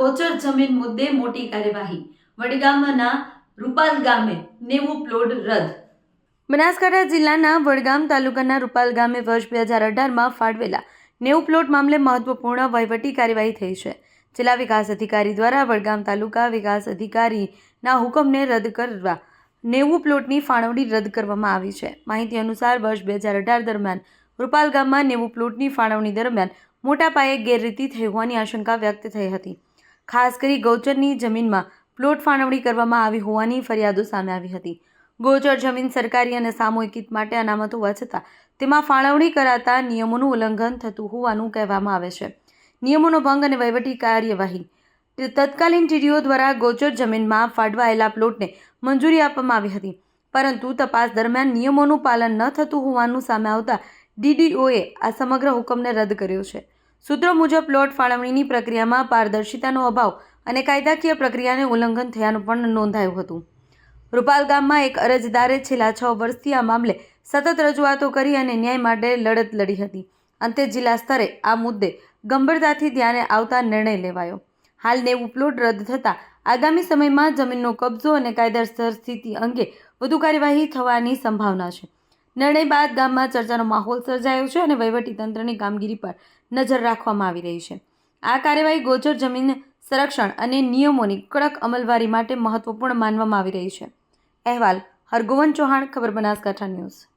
ગોચર જમીન મુદ્દે મોટી કાર્યવાહી. વડગામના રૂપાલ ગામે નેવું પ્લોટ રદ. બનાસકાંઠા જિલ્લાના વડગામ તાલુકાના રૂપાલ ગામે વર્ષ બે હજાર અઢારમાં ફાળવેલા નેવું પ્લોટ મામલે મહત્વપૂર્ણ વહીવટી કાર્યવાહી થઈ છે. જિલ્લા વિકાસ અધિકારી દ્વારા વડગામ તાલુકા વિકાસ અધિકારીના હુકમને રદ કરવા નેવું પ્લોટની ફાળવણી રદ કરવામાં આવી છે. માહિતી અનુસાર વર્ષ બે હજાર અઢાર દરમિયાન રૂપાલ ગામમાં નેવું પ્લોટની ફાળવણી દરમિયાન મોટા પાયે ગેરરીતિ થઈ હોવાની આશંકા વ્યક્ત થઈ હતી. ખાસ કરી ગૌચરની જમીનમાં પ્લોટ ફાળવણી કરવામાં આવી હોવાની ફરિયાદો સામે આવી હતી. ગોચર જમીન સરકારી અને સામૂહિક હિત માટે અનામત હોવા છતાં તેમાં ફાળવણી કરાતા નિયમોનું ઉલ્લંઘન થતું હોવાનું કહેવામાં આવે છે. નિયમોનો ભંગ અને વહીવટી કાર્યવાહી. તત્કાલીન ટીડીઓ દ્વારા ગોચર જમીનમાં ફાળવાયેલા પ્લોટને મંજૂરી આપવામાં આવી હતી. પરંતુ તપાસ દરમિયાન નિયમોનું પાલન ન થતું હોવાનું સામે આવતા ડીડીઓએ આ સમગ્ર હુકમને રદ કર્યો છે. સૂત્રો મુજબ, પ્લોટ ફાળવણીની પ્રક્રિયામાં પારદર્શિતાનો અભાવ અને કાયદાકીય પ્રક્રિયાને ઉલ્લંઘન થયાનું પણ નોંધાયું હતું. રૂપાલ ગામમાં એક અરજદારે છેલ્લા છ વર્ષથી આ મામલે સતત રજૂઆતો કરી અને ન્યાય માટે લડત લડી હતી. અંતે જિલ્લા સ્તરે આ મુદ્દે ગંભીરતાથી ધ્યાને આવતા નિર્ણય લેવાયો. હાલ નેવું પ્લોટ રદ થતાં આગામી સમયમાં જમીનનો કબજો અને કાયદેસર સ્થિતિ અંગે વધુ કાર્યવાહી થવાની સંભાવના છે. નિર્ણય બાદ ગામમાં ચર્ચાનો માહોલ સર્જાયો છે અને વહીવટીતંત્રની કામગીરી પર નજર રાખવામાં આવી રહી છે. આ કાર્યવાહી ગોચર જમીન સંરક્ષણ અને નિયમોની કડક અમલવારી માટે મહત્વપૂર્ણ માનવામાં આવી રહી છે. અહેવાલ હરગોવન ચૌહાણ, ખબર બનાસકાંઠા ન્યૂઝ.